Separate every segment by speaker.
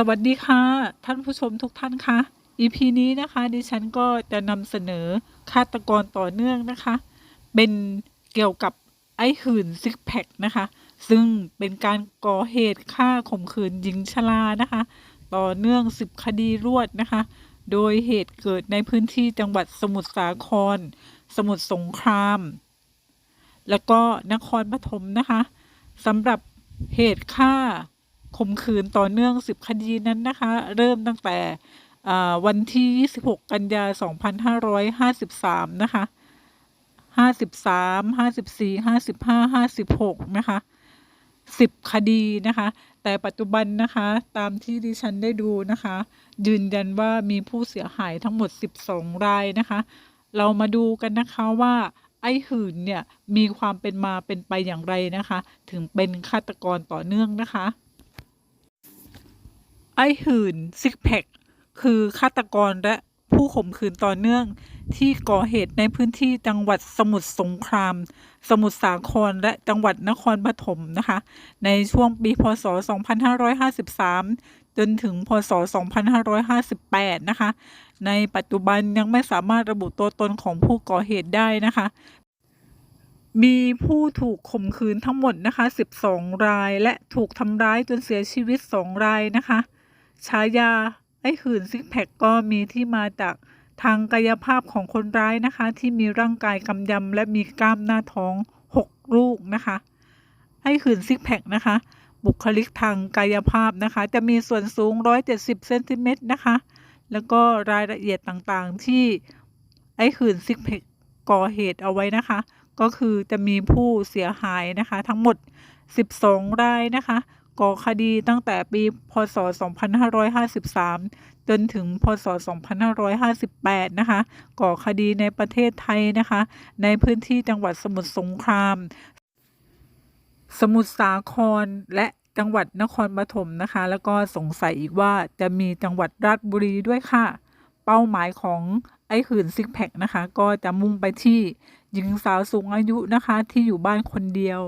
Speaker 1: สวัสดีค่ะ ท่านผู้ชมทุกท่านคะ EP นี้นะคะ ดิฉันก็จะนำเสนอฆาตกรต่อเนื่องนะคะ เป็นเกี่ยวกับไอ้หื่นซิกแพคนะคะ ซึ่งเป็นการก่อเหตุฆ่าข่มขืนหญิงชรานะคะ ต่อเนื่อง10คดีรวดนะคะ โดยเหตุเกิดในพื้นที่จังหวัดสมุทรสาคร สมุทรสงคราม แล้วก็นครปฐมนะคะสำหรับเหตุฆ่า ข่มขืนต่อเนื่อง 10 คดีนั้นนะคะ เริ่มตั้งแต่วันที่ 26 กันยา 2553 นะคะ 53 54 55 56 นะคะ 10 คดีนะคะ แต่ปัจจุบันนะคะ ตามที่ดิฉันได้ดูนะคะ ยืนยันว่ามีผู้เสียหายทั้งหมด 12 รายนะคะ เรามาดูกันนะคะว่าไอ้หื่นเนี่ยมีความเป็นมาเป็นไปอย่างไรนะคะ ถึงเป็นฆาตกรต่อเนื่องนะคะ ไอ้หื่นซิกแพคคือฆาตกรและผู้ข่มขืนต่อเนื่อง ที่ก่อเหตุในพื้นที่จังหวัดสมุทรสงคราม สมุทรสาครและจังหวัดนครปฐมนะคะ ในช่วงปีพศ 2553 จนถึงพศ 2558 นะคะ ในปัจจุบันยังไม่สามารถระบุตัวตนของผู้ก่อเหตุได้นะคะ มีผู้ถูกข่มขืนทั้งหมดนะคะ 12 ราย และถูกทำร้ายจนเสียชีวิต 2 รายนะคะ ฉายาไอ้หื่นซิกแพคก็มีที่มาจากทางกายภาพของคนร้ายนะคะ ที่มีร่างกายกำยำและมีกล้ามหน้าท้อง 6 ลูกนะคะ ไอ้หื่นซิกแพคนะคะ บุคลิกทางกายภาพนะคะ จะมีส่วนสูง 170เซนติเมตรนะคะ แล้วก็รายละเอียดต่างๆที่ไอ้หื่นซิกแพคก่อเหตุเอาไว้นะคะ ก็คือจะมีผู้เสียหายนะคะ ทั้งหมด 12 รายนะคะ ก่อคดีตั้งแต่ปีพศ 2553 จนถึงพศ 2558 นะคะ ก่อคดีในประเทศไทยนะคะ ในพื้นที่จังหวัดสมุทรสงคราม สมุทรสาครและจังหวัดนครปฐมนะคะ แล้วก็สงสัยอีกว่าจะมีจังหวัดราชบุรีด้วยค่ะ เป้าหมายของไอ้หื่นซิกแพคนะคะ ก็จะมุ่งไปที่หญิงสาวสูงอายุนะคะที่อยู่บ้านคนเดียว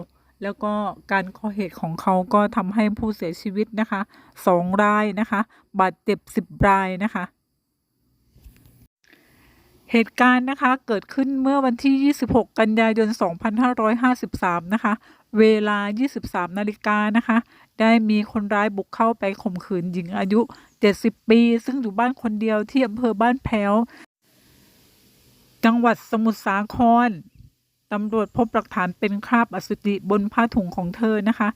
Speaker 1: แล้วก็การก่อเหตุของเขาก็ทำให้ผู้เสียชีวิตนะคะสองรายนะคะบาดเจ็บสิบรายนะคะเหตุการณ์นะคะเกิดขึ้นเมื่อวันที่ 26 กันยายน 2553 นะคะ เวลา 23 นาฬิกานะคะ ได้มีคนร้ายบุกเข้าไปข่มขืนหญิงอายุ 70 ปี ซึ่งอยู่บ้านคนเดียวที่อำเภอบ้านแพ้ว จังหวัดสมุทรสาคร ตำรวจพบหลักฐานเป็นคราบอสุจิบนผ้าถุงของเธอนะคะ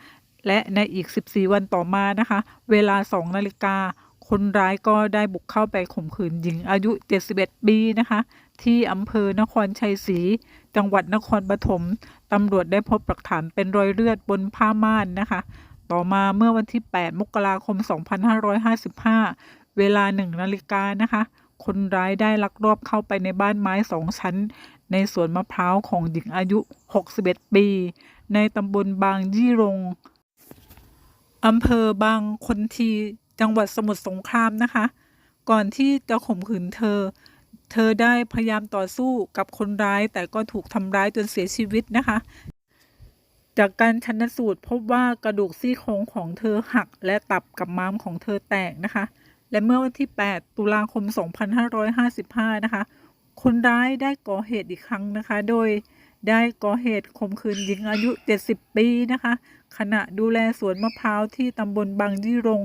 Speaker 1: และในอีก 14 วันต่อมานะคะ เวลา 2 นาฬิกา คนร้ายก็ได้บุกเข้าไปข่มขืนหญิงอายุ 71 ปีนะคะ ที่อำเภอนครชัยศรี จังหวัดนครปฐมตำรวจได้พบหลักฐานเป็นรอยเลือดบนผ้าม่านนะคะ ต่อมาเมื่อวันที่ 8 มกราคม 2555 เวลา 1 นาฬิกานะคะ คนร้ายได้ลักลอบเข้าไปในบ้านไม้สองชั้น ในสวนมะพร้าวของหญิงอายุ 61 ปี ในตำบลบางยี่รงอำเภอบางคนทีจังหวัดสมุทรสงครามนะคะ ก่อนที่จะข่มขืนเธอ เธอได้พยายามต่อสู้กับคนร้าย แต่ก็ถูกทำร้ายจนเสียชีวิตนะคะ จากการชันสูตรพบว่ากระดูกซี่โครงของเธอหัก และตับกับม้ามของเธอแตกนะคะ และเมื่อวันที่ 8 ตุลาคม 2555 นะคะ คนร้ายได้ก่อเหตุอีกครั้งนะคะ โดยได้ก่อเหตุข่มขืนหญิงอายุ 70 ปีนะคะ ขณะดูแลสวนมะพร้าวที่ตำบลบางยี่รง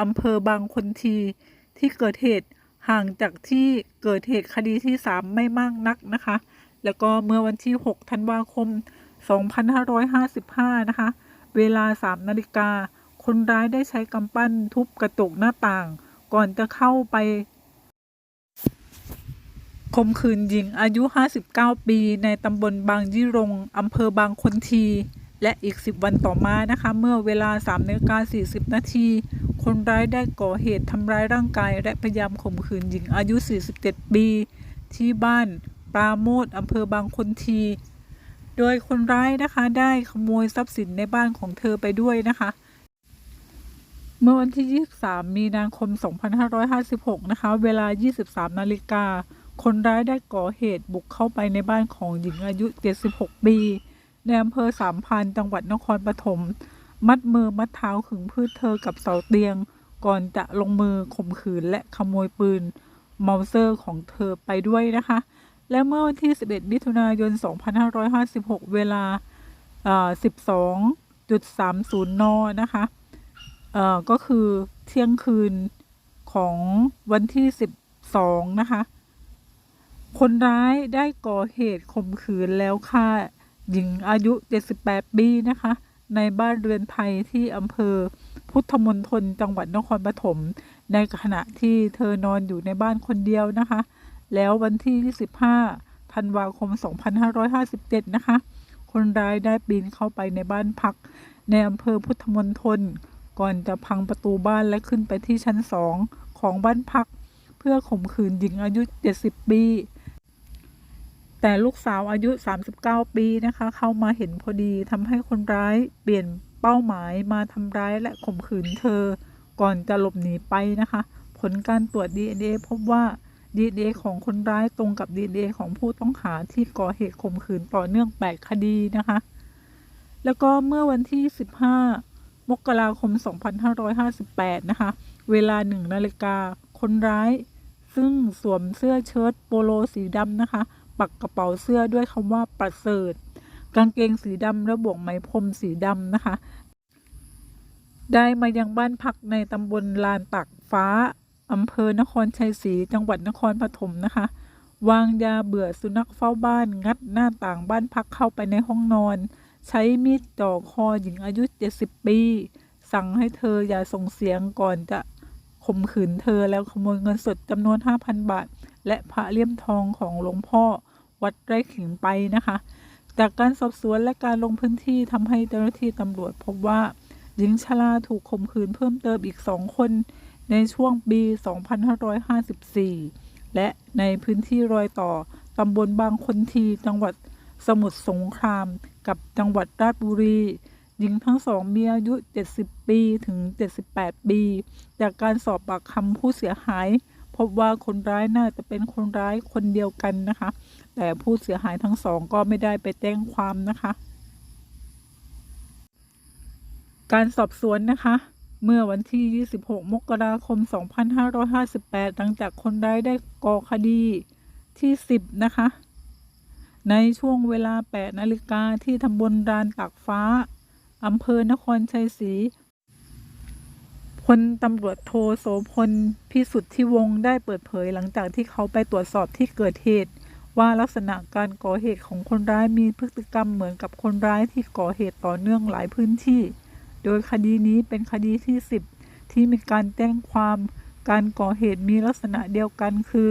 Speaker 1: อำเภอบางคนที ที่เกิดเหตุห่างจากที่เกิดเหตุคดีที่ 3 ไม่มากนักนะคะ แล้วก็เมื่อวันที่ 6 ธันวาคม 2555 นะคะ เวลา 3 นาฬิกา คนร้ายได้ใช้กำปั้นทุบกระจกหน้าต่าง ก่อนจะเข้าไป ข่มขืนหญิงอายุ 59 ปี ในตำบลบางยี่รงอำเภอบางคนที และอีก 10 วันต่อมานะคะ เมื่อเวลา3นาฬิกา40 นาที คนร้ายได้ก่อเหตุทำร้ายร่างกาย และพยายามข่มขืนหญิงอายุ 47 ปี ที่บ้านปราโมทอำเภอบางคนที โดยคนร้ายนะคะได้ขโมยทรัพย์สินในบ้านของเธอไปด้วยนะคะเมื่อวันที่ 23 มีนาคม 2556 นะคะ เวลา 23 นาฬิกา คนร้ายได้ก่อเหตุบุกเข้าไปในบ้านของหญิงอายุ 76 ปีในอำเภอสามพันจังหวัดนครปฐม มัดมือมัดเท้าขึงพืชเธอกับเสาเตียง ก่อนจะลงมือข่มขืนและขโมยปืนเมาเซอร์ของเธอไปด้วยนะคะ และเมื่อวันที่ 11 มิถุนายน 2556 เวลาเอ่อ12.30 น นะคะเอ่อก็คือเที่ยงคืนของวันที่ 12 นะคะ คนร้ายได้ก่อเหตุข่มขืนแล้วฆ่าหญิงอายุ 78 ปีนะคะ ในบ้านเรือนไทยที่อำเภอพุทธมณฑลจังหวัดนครปฐมในขณะที่เธอนอนอยู่ในบ้านคนเดียวนะคะ แล้ววันที่ 25 ธันวาคม 2557 นะคะ คนร้ายได้ปีนเข้าไปในบ้านพัก ในอำเภอพุทธมณฑลก่อนจะพังประตูบ้านและขึ้นไปที่ชั้นสองของบ้านพัก เพื่อข่มขืนหญิงอายุ 70 ปี แต่ลูกสาวอายุ 39 ปีนะคะ เข้ามาเห็นพอดีทำให้คนร้ายเปลี่ยนเป้าหมายมาทำร้ายและข่มขืนเธอ ก่อนจะหลบหนีไปนะคะ ผลการตรวจ DNA พบว่า DNA ของคนร้ายตรงกับ DNA ของผู้ต้องหาที่ก่อเหตุข่มขืนต่อเนื่อง 8 คดีนะคะ แล้วก็เมื่อวันที่ 15 มกราคม 2558 นะคะ เวลา 1 นาฬิกาคนร้าย ซึ่งสวมเสื้อเชิ้ตโปโลสีดำนะคะ ปักกระเป๋าเสื้อด้วยคำว่าประเสริฐ กางเกงสีดำและบวกไหมพรมสีดำนะคะ ได้มายังบ้านพักในตำบลลานตักฟ้าอำเภอนครชัยศรีจังหวัดนครปฐมนะคะ วางยาเบื่อสุนัขเฝ้าบ้าน งัดหน้าต่างบ้านพักเข้าไปในห้องนอน ใช้มีดจ่อคอหญิงอายุ 70 ปี สั่งให้เธออย่าส่งเสียงก่อนจะข่มขืนเธอแล้วขโมยเงินสดจำนวน 5,000 บาท และพระเลี่ยมทองของหลวงพ่อ วัดไร่ขิงไปนะคะ จากการสอบสวนและการลงพื้นที่ทำให้เจ้าหน้าที่ตำรวจพบว่าหญิงชราถูกข่มขืนเพิ่มเติมอีกสองคน ในช่วงปี 2554 และในพื้นที่รอยต่อตำบลบางคนทีจังหวัดสมุทรสงคราม กับจังหวัดราชบุรี หญิงทั้งสองมีอายุ 70 ปีถึง 78 ปี จากการสอบปากคำผู้เสียหาย พบว่าคนร้ายน่าจะเป็นคนร้ายคนเดียวกันนะคะ แต่ผู้เสียหายทั้งสองก็ไม่ได้ไปแจ้งความนะคะ การสอบสวนนะคะ เมื่อวันที่ 26 มกราคม 2558 หลังจากคนร้ายได้ก่อคดีที่ 10 นะคะ ในช่วงเวลา 8 นาฬิกาที่ตำบลรานตากฟ้าอำเภอนครชัยศรี พลตำรวจโทโสพลพิสุทธิวงศ์ได้เปิดเผยหลังจากที่เขาไปตรวจสอบที่เกิดเหตุ ว่าลักษณะการก่อเหตุของคนร้ายมีพฤติกรรมเหมือนกับคนร้ายที่ก่อเหตุต่อเนื่องหลายพื้นที่ โดยคดีนี้เป็นคดีที่ 10 ที่มีการแจ้งความ การก่อเหตุมีลักษณะเดียวกันคือ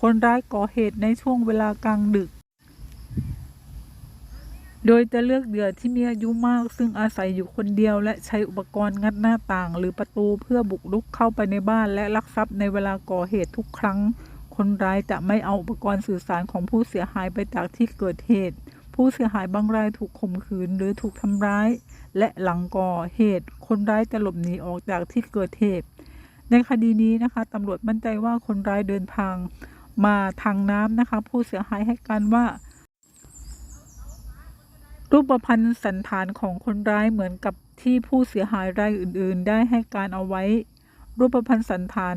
Speaker 1: คนร้ายก่อเหตุในช่วงเวลากลางดึก โดยจะเลือกเหยื่อที่มีอายุมาก ซึ่งอาศัยอยู่คนเดียว และใช้อุปกรณ์งัดหน้าต่าง หรือประตูเพื่อบุกรุกเข้าไปในบ้านและลักทรัพย์ในเวลาก่อเหตุทุกครั้ง คนร้ายจะไม่เอาอุปกรณ์สื่อสารของผู้เสียหายไปจากที่เกิดเหตุ ผู้เสียหายบางรายถูกข่มขืนหรือถูกทำร้าย และหลังก่อเหตุ คนร้ายจะหลบหนีออกจากที่เกิดเหตุ ในคดีนี้นะคะตำรวจมั่นใจว่าคนร้ายเดินทาง มาทางน้ำนะคะ ผู้เสียหายให้การว่า รูปพรรณสันฐานของคนร้ายเหมือนกับที่ผู้เสียหายรายอื่น ๆ ได้ให้การเอาไว้ รูปพรรณสันฐาน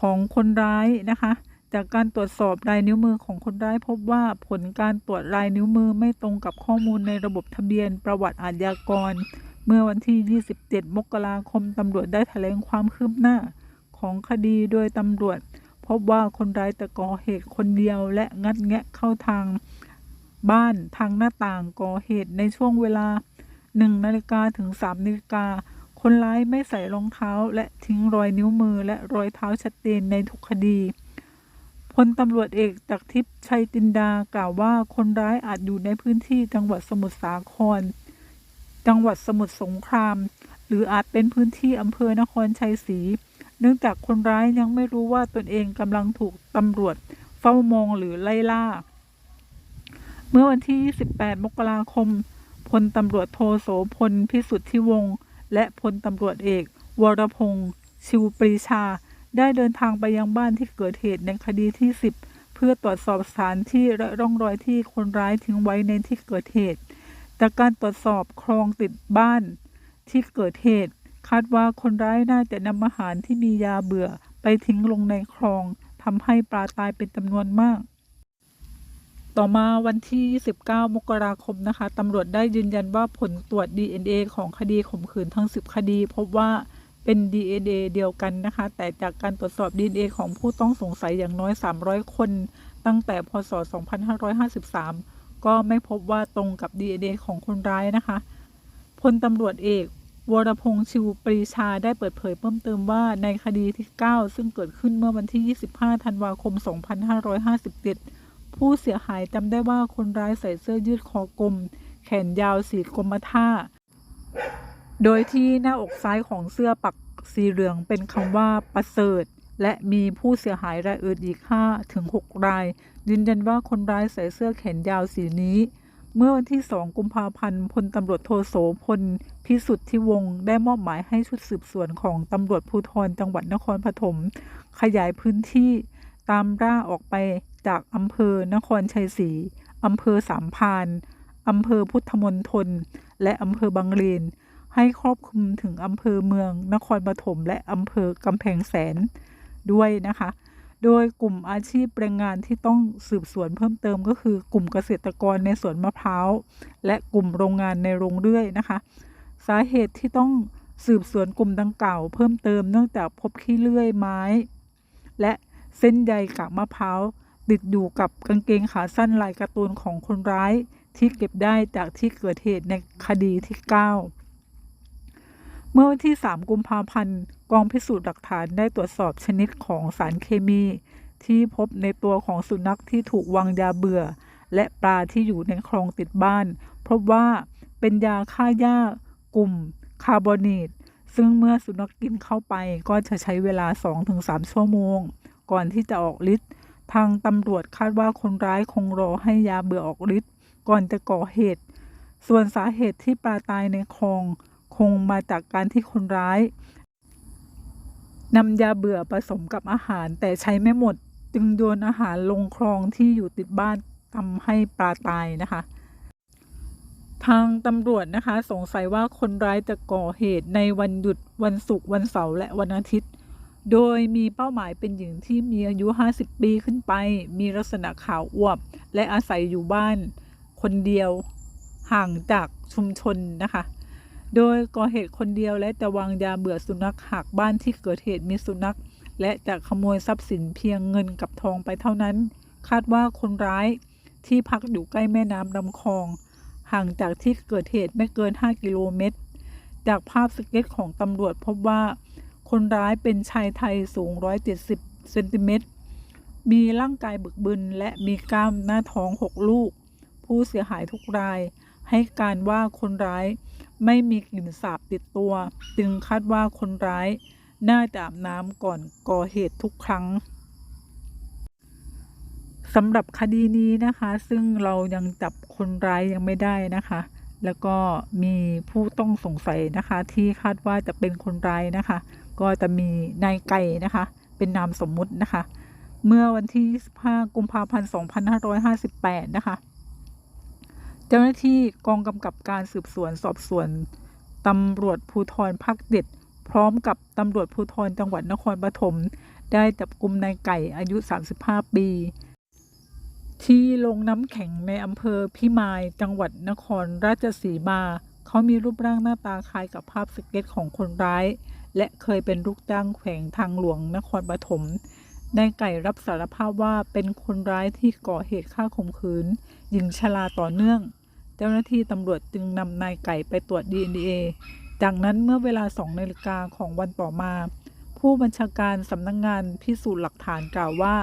Speaker 1: ของคนร้ายนะคะ จากการตรวจสอบลายนิ้วมือของคนร้าย พบว่าผลการตรวจลายนิ้วมือไม่ตรงกับข้อมูลในระบบทะเบียนประวัติอาชญากร เมื่อวันที่ 27 มกราคมตำรวจได้แถลงความคืบหน้าของคดีโดยตำรวจ พบว่าคนร้ายแต่ก่อเหตุคนเดียวและงัดแงะเข้าทาง บ้านทางหน้าต่างก่อเหตุในช่วงเวลา1นาฬิกาถึง3นาฬิกาคนร้ายไม่ใส่รองเท้า และทิ้งรอยนิ้วมือและรอยเท้าชัดเจนในทุกคดีพลตำรวจเอกจากทิพย์ชัยจินดากล่าวว่าคนร้ายอาจอยู่ในพื้นที่จังหวัดสมุทรสาคร จังหวัดสมุทรสงคราม หรืออาจเป็นพื้นที่อำเภอนครชัยศรีเนื่องจากคนร้ายยังไม่รู้ว่าตนเองกำลังถูกตำรวจเฝ้ามองหรือไล่ล่า เมื่อวันที่ 28 มกราคม พลตำรวจโทโสพลพิสุทธิวงศ์และพลตำรวจเอก วรพงษ์ชิวปรีชา ได้เดินทางไปยังบ้านที่เกิดเหตุในคดีที่ 10 เพื่อตรวจสอบสถานที่และร่องรอยที่คนร้ายทิ้งไว้ในที่เกิดเหตุจากการตรวจสอบคลองติดบ้านที่เกิดเหตุ คาดว่าคนร้ายน่าจะนำอาหารที่มียาเบื่อไปทิ้งลงในคลองทำให้ปลาตายเป็นจำนวนมาก ต่อมาวันที่29มกราคมนะคะตำรวจได้ยืนยันว่าผลตรวจ DNA ของคดีข่มขืนทั้ง 10 คดี พบว่าเป็น DNA เดียวกันนะคะ แต่จากการตรวจสอบ DNA ของผู้ต้องสงสัยอย่างน้อย 300 คน ตั้งแต่พศ 2553 ก็ไม่พบว่าตรงกับ DNA ของคนร้ายนะคะพลตำรวจเอกวรพงษ์ชิวปรีชาได้เปิดเผยเพิ่มเติมว่าในคดีที่ 9 ซึ่งเกิดขึ้นเมื่อวันที่ 25 ธันวาคม 2557 ผู้เสียหายจำได้ว่าคนร้ายใส่เสื้อยืดคอกลม แขนยาวสีกรมท่า โดยที่หน้าอกซ้ายของเสื้อปักสีเหลืองเป็นคำว่าประเสริฐ และมีผู้เสียหายรายอื่นอีก5ถึง6ราย ยืนยันว่าคนร้ายใส่เสื้อแขนยาวสีนี้ เมื่อวันที่ 2 กุมภาพันธ์พลตำรวจโทโสพล พิสุทธิวงศ์ได้มอบหมายให้ชุดสืบสวนของตำรวจภูธรจังหวัดนครปฐมขยายพื้นที่ตามร่าออกไป จากอำเภอนครชัยศรีอำเภอสามพานอำเภอพุทธมณฑลและอำเภอบางเลนให้ครอบคลุมถึงอำเภอเมือง นครปฐมและอำเภอกำแพงแสนด้วยนะคะ โดยกลุ่มอาชีพแรงงานที่ต้องสืบสวนเพิ่มเติมก็คือกลุ่มเกษตรกรในสวนมะพร้าว และกลุ่มโรงงานในโรงเรื่อยนะคะ สาเหตุที่ต้องสืบสวนกลุ่มดังกล่าวเพิ่มเติมเนื่องจากพบขี้เลื่อยไม้ และเส้นใยกากมะพร้าว ติดอยู่กับกางเกงขาสั้นลายการ์ตูนของคนร้ายที่เก็บได้จากที่เกิดเหตุในคดีที่ 9 เมื่อวันที่ 3 กุมภาพันธ์ กองพิสูจน์หลักฐานได้ตรวจสอบชนิดของสารเคมี ที่พบในตัวของสุนัขที่ถูกวางยาเบื่อ และปลาที่อยู่ในคลองติดบ้าน พบว่าเป็นยาฆ่าหญ้ากลุ่มคาร์บอเนตซึ่งเมื่อสุนัขกินเข้าไปก็จะใช้เวลา 2-3 ชั่วโมง ก่อนที่จะออกฤทธิ์ ทางตำรวจคาดว่าคนร้ายคงรอให้ยาเบื่อออกฤทธิ์ก่อนจะก่อเหตุ ส่วนสาเหตุที่ปลาตายในคลองคงมาจากการที่คนร้ายนำยาเบื่อผสมกับอาหารแต่ใช้ไม่หมด จึงโยนอาหารลงคลองที่อยู่ติดบ้านทำให้ปลาตายนะคะ ทางตำรวจนะคะ สงสัยว่าคนร้ายจะก่อเหตุในวันหยุดวันศุกร์วันเสาร์และวันอาทิตย์ โดยมีเป้าหมายเป็นหญิงที่มีอายุ 50 ปีขึ้นไป มีลักษณะขาวอวบ และอาศัยอยู่บ้านคนเดียวห่างจากชุมชนนะคะ โดยก่อเหตุคนเดียวและจะวางยาเบื่อสุนัขหากบ้านที่เกิดเหตุมีสุนัข และจะขโมยทรัพย์สินเพียงเงินกับทองไปเท่านั้น คาดว่าคนร้ายที่พักอยู่ใกล้แม่น้ำลำคลอง ห่างจากที่เกิดเหตุไม่เกิน 5 กิโลเมตร จากภาพสเก็ตของตำรวจพบว่า คนร้ายเป็นชายไทยสูง 170 เซนติเมตร มีร่างกายบึกบึน และมีกล้ามหน้าท้อง 6 ลูก ผู้เสียหายทุกราย ให้การว่าคนร้ายไม่มีกลิ่นสาบติดตัว จึงคาดว่าคนร้าย น่าจะอาบน้ำก่อนก่อเหตุทุกครั้งสำหรับคดีนี้นะคะ ซึ่งเรายังจับคนร้ายยังไม่ได้นะคะ แล้วก็มีผู้ต้องสงสัยนะคะ ที่คาดว่าจะเป็นคนร้ายนะคะ ก็จะมีนายไก่นะคะ เป็นนามสมมุตินะคะ เมื่อวันที่ 25 กุมภาพันธ์ 2558 นะคะ เจ้าหน้าที่กองกำกับการสืบสวนสอบสวนตำรวจภูธรภาคเด็ด พร้อมกับตำรวจภูธรจังหวัดนครปฐมได้จับกลุ่มนายไก่อายุ 35 ปี ที่ลงน้ำแข็งในอำเภอพิมายจังหวัดนครราชสีมา เขามีรูปร่างหน้าตาคล้ายกับภาพสเก็ตของคนร้าย และเคยเป็นลูกจ้างแขวงทางหลวงนครปฐมนายไก่รับสารภาพว่าเป็นคนร้ายที่ก่อเหตุฆ่าข่มขืนหญิงชราต่อเนื่อง เจ้าหน้าที่ตำรวจจึงนำนายไก่ไปตรวจ DNA จากนั้นเมื่อเวลา2นาฬิกาของวันต่อมา ผู้บัญชาการสำนักงงานพิสูจน์หลักฐานกล่าวว่า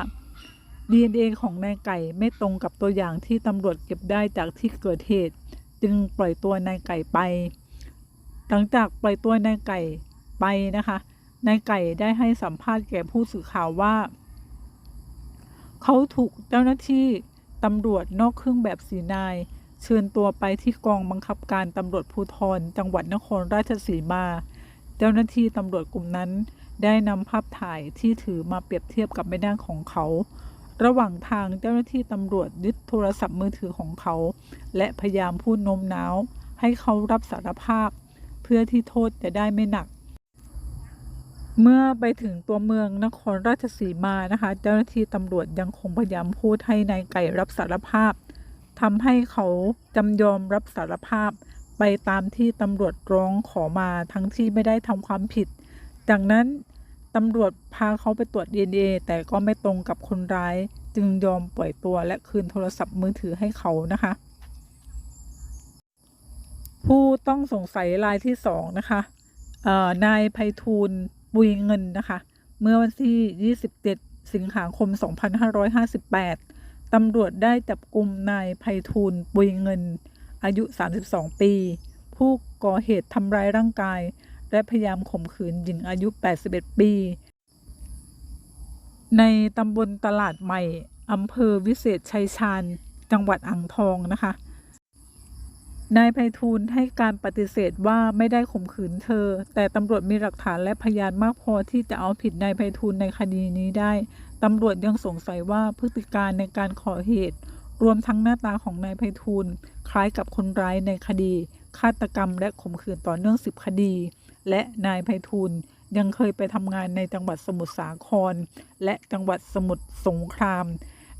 Speaker 1: DNA ของนายไก่ไม่ตรงกับตัวอย่างที่ตำรวจเก็บได้จากที่เกิดเหตุ จึงปล่อยตัวนายไก่ไป หลังจากปล่อยตัวนายไก่ ไปนะคะนายไก่ได้ให้สัมภาษณ์แก่ผู้สื่อข่าวว่า เขาถูกเจ้าหน้าที่ตำรวจนอกเครื่องแบบสีนาย เชิญตัวไปที่กองบังคับการตำรวจภูธรจังหวัดนครราชสีมา เจ้าหน้าที่ตำรวจกลุ่มนั้น ได้นำภาพถ่ายที่ถือมาเปรียบเทียบกับใบหน้าของเขา ระหว่างทางเจ้าหน้าที่ตำรวจยึดโทรศัพท์มือถือของเขา และพยายามพูดโน้มน้าว ให้เขารับสารภาพ เพื่อที่โทษจะได้ไม่หนัก เมื่อไปถึงตัวเมืองนครราชสีมานะคะ เจ้าหน้าที่ตำรวจยังคงพยายามพูดให้นายไก่รับสารภาพทำให้เขาจำยอมรับสารภาพ ไปตามที่ตำรวจร้องขอมาทั้งที่ไม่ได้ทำความผิด จากนั้นตำรวจพาเขาไปตรวจ DNA แต่ก็ไม่ตรงกับคนร้าย จึงยอมปล่อยตัวและคืนโทรศัพท์มือถือให้เขานะคะ ผู้ต้องสงสัยรายที่สองนะคะนายไพฑูรย์ บุยเงินนะคะ เมื่อวันที่ 27 สิงหาคม 2558 ตำรวจได้จับกลุ่มนายไพฑูรย์บุยเงิน อายุ 32 ปี ผู้ก่อเหตุทำร้ายร่างกาย และพยายามข่มขืนหญิงอายุ 81 ปี ในตำบลตลาดใหม่อำเภอวิเศษชัยชาญ จังหวัดอ่างทองนะคะ นายไพฑูรย์ให้การปฏิเสธว่าไม่ได้ข่มขืนเธอ แต่ตำรวจมีหลักฐานและพยานมากพอที่จะเอาผิดนายไพฑูรย์ในคดีนี้ได้ ตำรวจยังสงสัยว่าพฤติการในการก่อเหตุ รวมทั้งหน้าตาของนายไพฑูรย์คล้ายกับคนร้ายในคดี ฆาตกรรมและข่มขืนต่อเนื่องสิบคดี และนายไพฑูรย์ยังเคยไปทำงานในจังหวัดสมุทรสาคร และจังหวัดสมุทรสงคราม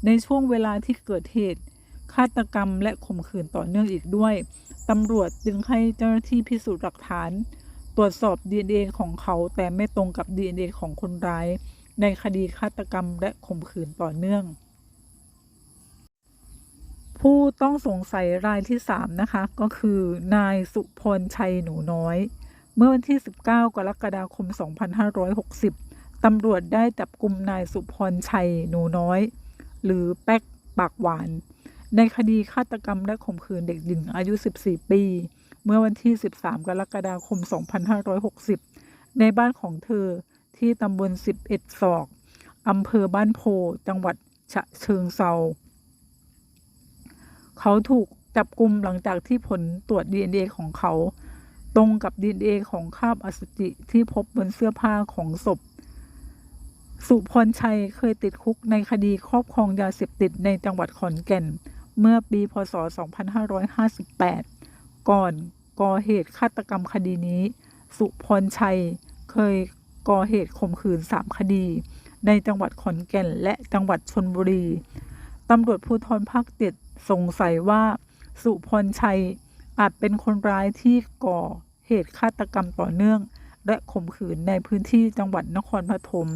Speaker 1: ในช่วงเวลาที่เกิดเหตุ ฆาตกรรมและข่มขืนต่อเนื่องอีกด้วย ตำรวจจึงให้เจ้าหน้าที่พิสูจน์หลักฐาน ตรวจสอบ DNA ของเขาแต่ไม่ตรงกับ DNA ของคนร้าย ในคดีฆาตกรรมและข่มขืนต่อเนื่อง ผู้ต้องสงสัยรายที่ 3 นะคะ ก็คือนายสุพลชัยหนูน้อย เมื่อวันที่ 19 กรกฎาคม 2560 ตำรวจได้จับกลุ่มนายสุพรชัยหนูน้อย หรือแป๊กปากหวาน ในคดีฆาตกรรมและข่มขืนเด็กหญิงอายุ 14 ปี เมื่อวันที่ 13 กรกฎาคม 2560 ในบ้านของเธอที่ตำบล 11 ศอกอำเภอบ้านโพ จังหวัดฉะเชิงเซา เขาถูกจับกลุ่มหลังจากที่ผลตรวจ DNA ของเขา ตรงกับ DNA ของคราบอสุจิที่พบบนเสื้อผ้าของศพ สุพรชัยเคยติดคุกในคดีครอบครองยาเสพติดในจังหวัดขอนแก่น เมื่อปีพศ 2558 ก่อนก่อเหตุฆาตกรรมคดีนี้ สุพรชัยเคยก่อเหตุข่มขืน 3 คดี ในจังหวัดขอนแก่นและจังหวัดชนบุรี ตำรวจภูธรภาคเจ็ดสงสัยว่า สุพรชัยอาจเป็นคนร้ายที่ก่อเหตุฆาตกรรมต่อเนื่อง และข่มขืนในพื้นที่จังหวัดนครปฐม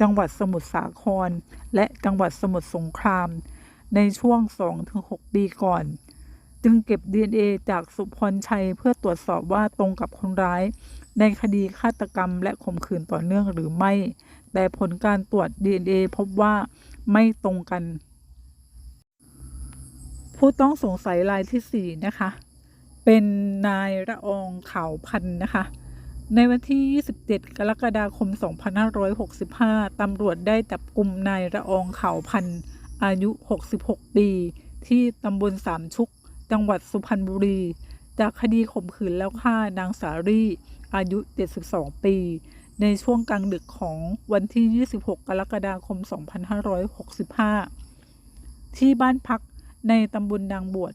Speaker 1: จังหวัดสมุทรสาคร และจังหวัดสมุทรสงคราม ในช่วง 2-6 ปีก่อน จึงเก็บ DNA จากสุพรชัยเพื่อตรวจสอบว่าตรงกับคนร้าย ในคดีฆาตกรรมและข่มขืนต่อเนื่องหรือไม่ แต่ผลการตรวจ DNA พบว่าไม่ตรงกัน ผู้ต้องสงสัยรายที่ 4 นะคะ เป็นนายละอองขาวพันธ์นะคะในวันที่ 27 กรกฎาคม 2565 ตำรวจได้จับกลุ่มนายละอองขาวพันธ์ อายุ 66 ปี ที่ตำบลสามชุก จังหวัดสุพรรณบุรี จากคดีข่มขืนแล้วฆ่านางสารีอายุ 72 ปี ในช่วงกลางดึกของวันที่ 26 กรกฎาคม 2565 ที่บ้านพักในตำบลนางบวช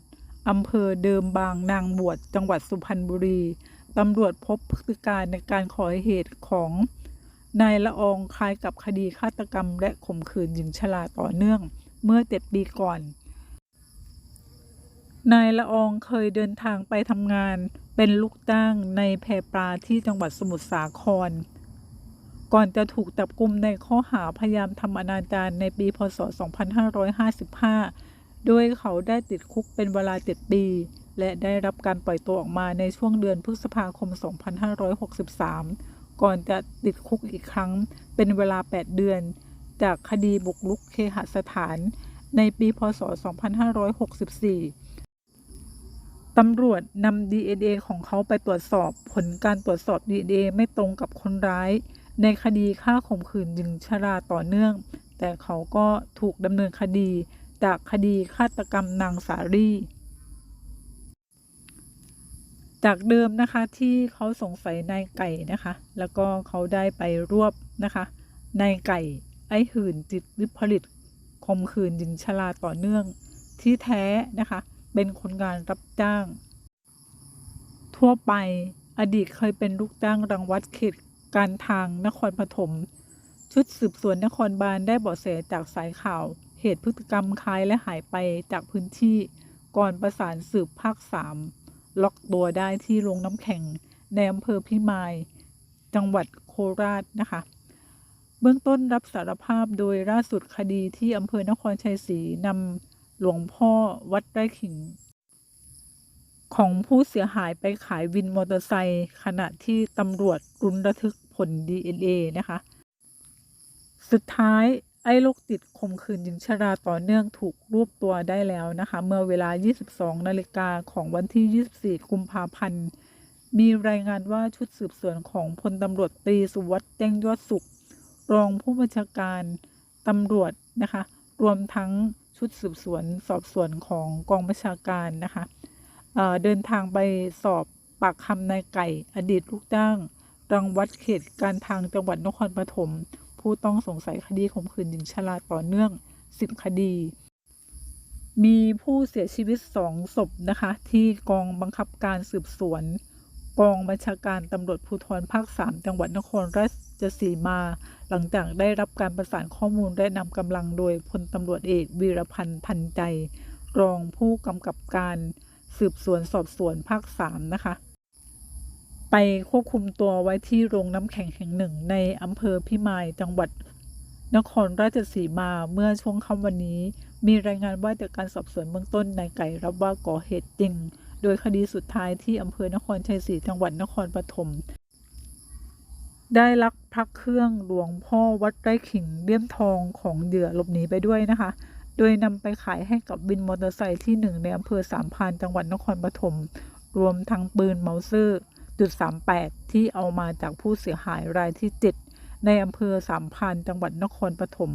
Speaker 1: อำเภอเดิมบางนางบวชจังหวัดสุพรรณบุรี ตำรวจพบพฤติการในการก่อเหตุของนายละอองคล้ายกับคดีฆาตกรรมและข่มขืนหญิงชราต่อเนื่อง เมื่อเจ็ดปีก่อน นายละอองเคยเดินทางไปทำงาน เป็นลูกจ้างในแพปลาที่จังหวัดสมุทรสาคร ก่อนจะถูกจับกุมในข้อหาพยายามทำอนาจารในปีพศ 2555 โดยเขาได้ติดคุกเป็นเวลา 7 ปี และได้รับการปล่อยตัวออกมาในช่วงเดือนพฤษภาคม 2563 ก่อนจะติดคุกอีกครั้งเป็นเวลา 8 เดือน จากคดีบุกรุกเคหสถานในปีพศ 2564 ตำรวจนำ DNA ของเขาไปตรวจสอบ ผลการตรวจสอบ DNA ไม่ตรงกับคนร้าย ในคดีฆ่าข่มขืนหญิงชราต่อเนื่อง แต่เขาก็ถูกดำเนินคดี จากคดีฆาตกรรมนางสารีจากเดิมนะคะที่เขาสงสัยนายไก่นะคะ แล้วก็เขาได้ไปรวบนะคะนายไก่ ไอ้หื่นจิตวิปริตข่มขืนหญิงชราต่อเนื่อง ที่แท้นะคะ เป็นคนงานรับจ้าง ทั่วไปอดีตเคยเป็นลูกจ้างรังวัดเขตการทางนครปฐมชุดสืบสวนนครบาลได้เบาะแสจากสายข่าว เหตุพฤติกรรมคล้ายและหายไปจากพื้นที่ ก่อนประสานสืบภาคสามล็อกตัวได้ที่โรงน้ำแข็งในอำเภอพิมาย จังหวัดโคราชนะคะ เบื้องต้นรับสารภาพโดยล่าสุดคดีที่อำเภอนครชัยศรีนำหลวงพ่อวัดไร่ขิง ของผู้เสียหายไปขายวินมอเตอร์ไซค์ขณะที่ตำรวจรุนระทึกผล DNA นะคะ สุดท้ายไอ้โรคติดข่มขืนหญิงชราต่อเนื่องถูกรวบตัวได้แล้วนะคะ เมื่อเวลา 22 นาฬิกาของวันที่ 24 กุมภาพันธ์ มีรายงานว่าชุดสืบสวนของพลตำรวจตรีสุวัสด์แจ้งยอดสุข รองผู้บัญชาการตำรวจนะคะ รวมทั้งชุดสืบสวนสอบสวนของกองบัญชาการนะคะเเดินทางไปสอบปากคำนายไก่ อดีตลูกจ้าง รังวัดเขตการทางจังหวัดนครปฐมผู้ต้องสงสัยคดีข่มขืนหญิงชราต่อเนื่อง 10 คดี มีผู้เสียชีวิตสองศพนะคะ ที่กองบังคับการสืบสวน กองบัญชาการตำรวจภูธรภาค 3 จังหวัดนครราชสีมา หลังจากได้รับการประสานข้อมูลและนำกำลังโดยพลตำรวจเอกวีรพันธ์ทันใจ รองผู้กำกับการสืบสวนสอบสวนภาค3นะคะ ไปควบคุมตัวไว้ที่โรงน้ำแข็งแห่งหนึ่ง ในอำเภอพิมายจังหวัดนครราชสีมาเมื่อช่วงค่ำวันนี้ มีรายงานว่าจากการสอบสวนเบื้องต้นนายไก่รับว่าก่อเหตุจริง โดยคดีสุดท้ายที่อำเภอนครชัยศรีจังหวัดนครปฐม ได้ลักพระเครื่องหลวงพ่อวัดไร่ขิงเลี่ยมทองของเหยื่อหลบหนีไปด้วยนะคะ โดยนำไปขายให้กับวินมอเตอร์ไซค์ที่หนึ่งในอำเภอสามพรานจังหวัดนครปฐมรวมทั้งปืนเมาเซอร์จุด38ที่เอามาจากผู้เสียหายรายที่7ในอำเภอสามพรานจังหวัดนครปฐม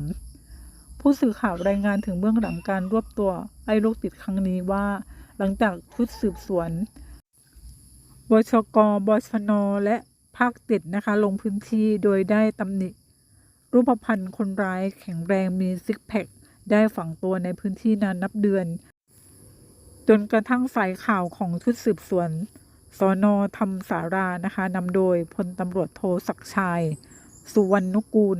Speaker 1: ผู้สื่อข่าวรายงานถึงเบื้องหลังการรวบตัวไอ้โรคติดครั้งนี้ว่า หลังจากชุดสืบสวนบชกบชน และ ภาคเจ็ดนะคะ ลงพื้นที่โดยได้ตำหนิ รูปพรรณคนร้ายแข็งแรงมีซิกแพคได้ฝังตัวในพื้นที่นานนับเดือน จนกระทั่งฝ่ายข่าวของชุดสืบสวนสอนอธรรมสารานะคะนำโดยพลตำรวจโทศักชัย สุวรรณกูล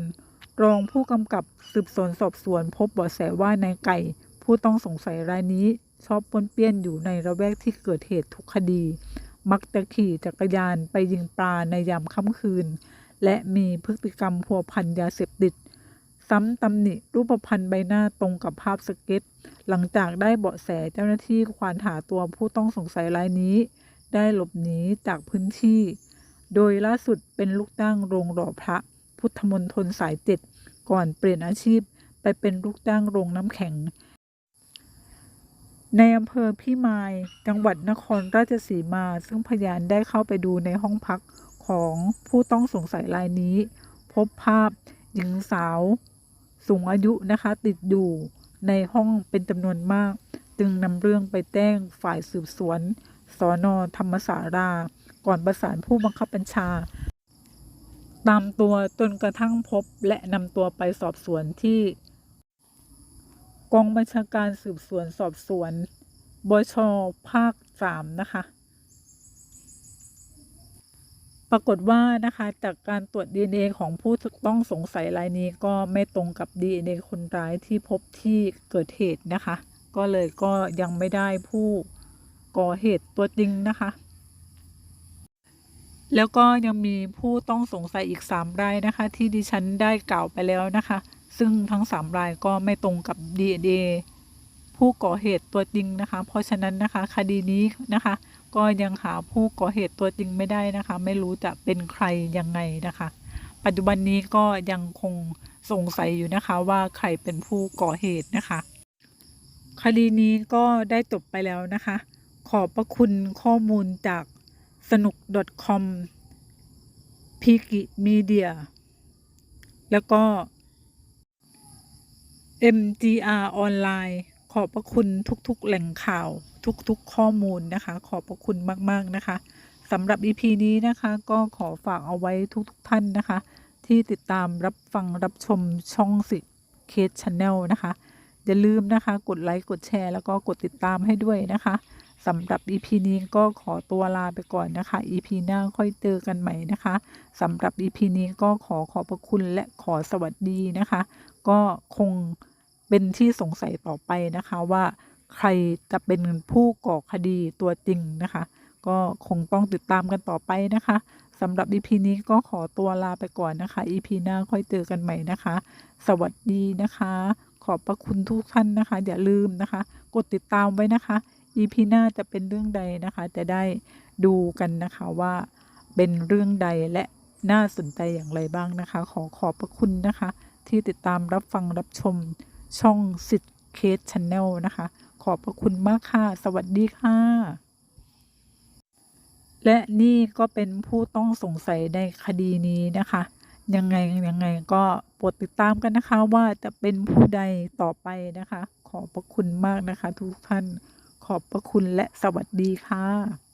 Speaker 1: รองผู้กำกับสืบสวนสอบสวน พบเบาะแสว่านายไก่ ผู้ต้องสงสัยรายนี้ ชอบปนเปี้ยนอยู่ในระแวกที่เกิดเหตุทุกคดี มักจะขี่จักรยานไปยิงปลาในยามค่ำคืน และมีพฤติกรรมพัวพันยาเสพติด ซ้ำตำหนิรูปพรรณใบหน้าตรงกับภาพสเก็ต หลังจากได้เบาะแสเจ้าหน้าที่ควานหาตัวผู้ต้องสงสัยรายนี้ ได้หลบหนีจากพื้นที่ โดยล่าสุดเป็นลูกจ้างโรงหล่อพระ พุทธมณฑลสายเจ็ดก่อนเปลี่ยนอาชีพไปเป็นลูกจ้างโรงน้ำแข็ง ในอำเภอพิมาย จังหวัดนครราชสีมา ซึ่งพยานได้เข้าไปดูในห้องพักของผู้ต้องสงสัยรายนี้ พบภาพหญิงสาว สูงอายุนะคะ ติดอยู่ในห้องเป็นจำนวนมาก จึงนำเรื่องไปแจ้งฝ่ายสืบสวนสอนอธรรมสารา ก่อนประสานผู้บังคับบัญชา ตามตัวจนกระทั่งพบและนำตัวไปสอบสวนที่ กองบัญชาการสืบสวนสอบสวน บช ภาคสามนะคะ ปรากฏว่านะคะจากการตรวจ DNA ของผู้ต้องสงสัยรายนี้ก็ไม่ตรงกับ DNA คนร้ายที่พบที่เกิดเหตุนะคะ ก็เลยก็ยังไม่ได้ผู้ก่อเหตุตัวจริงนะคะ แล้วก็ยังมีผู้ต้องสงสัยอีก 3 รายนะคะ ที่ดิฉันได้กล่าวไปแล้วนะคะ ซึ่งทั้ง 3 รายก็ไม่ตรงกับ DNA ผู้ก่อเหตุตัวจริงนะคะ เพราะฉะนั้นนะคะคดีนี้นะคะ ก็ยังหาผู้ก่อเหตุตัวจริงไม่ได้นะคะ ไม่รู้จะเป็นใครยังไงนะคะ ปัจจุบันนี้ก็ยังคงสงสัยอยู่นะคะว่าใครเป็นผู้ก่อเหตุนะคะ คดีนี้ก็ได้จบไปแล้วนะคะ ขอบพระคุณข้อมูลจากสนุก .com พีกิมีเดียแล้วก็ MGR ออนไลน์ ขอบพระคุณทุกๆ แหล่งข่าว ทุกๆ ข้อมูลนะคะ ขอบพระคุณมากๆนะคะสำหรับ EP นี้นะคะก็ขอฝากเอาไว้ทุกๆ ท่านนะคะ ที่ติดตามรับฟังรับชมช่องสิเคสช n แนลนะคะ อย่าลืมนะคะ กดไลค์กดแชร์ แล้วก็กดติดตามให้ด้วยนะคะสำหรับ EP นี้ก็ขอตัวลาไปก่อนนะคะ EP หน้าค่อยเจอกันใหม่นะคะสำหรับ EP นี้ก็ขอขอบพระคุณและขอสวัสดีนะคะ ก็คงเป็นที่สงสัยต่อไปนะคะว่าใครจะเป็นผู้ก่อคดีตัวจริงนะคะ ก็คงต้องติดตามกันต่อไปนะคะสำหรับ EP นี้ก็ขอตัวลาไปก่อนนะคะ EP หน้าค่อยเจอกันใหม่นะคะ สวัสดีนะคะ ขอบพระคุณทุกท่านนะคะ อย่าลืมนะคะ กดติดตามไว้นะคะ EP หน้าจะเป็นเรื่องใดนะคะ จะได้ดูกันนะคะว่าเป็นเรื่องใดและน่าสนใจอย่างไรบ้างนะคะ ขอขอบพระคุณนะคะ ที่ติดตามรับฟังรับชมช่องสิทธิ์เคสช n แนลนะคะ ขอบพระคุณมากค่ะ สวัสดีค่ะ และนี่ก็เป็นผู้ต้องสงสัยในคดีนี้นะคะ ยังไงยังไงก็โปรดติดตามกันนะคะ ว่าจะเป็นผู้ใดต่อไปนะคะ ขอบพระคุณมากนะคะ ทุกท่านขอบพระคุณและสวัสดีค่ะ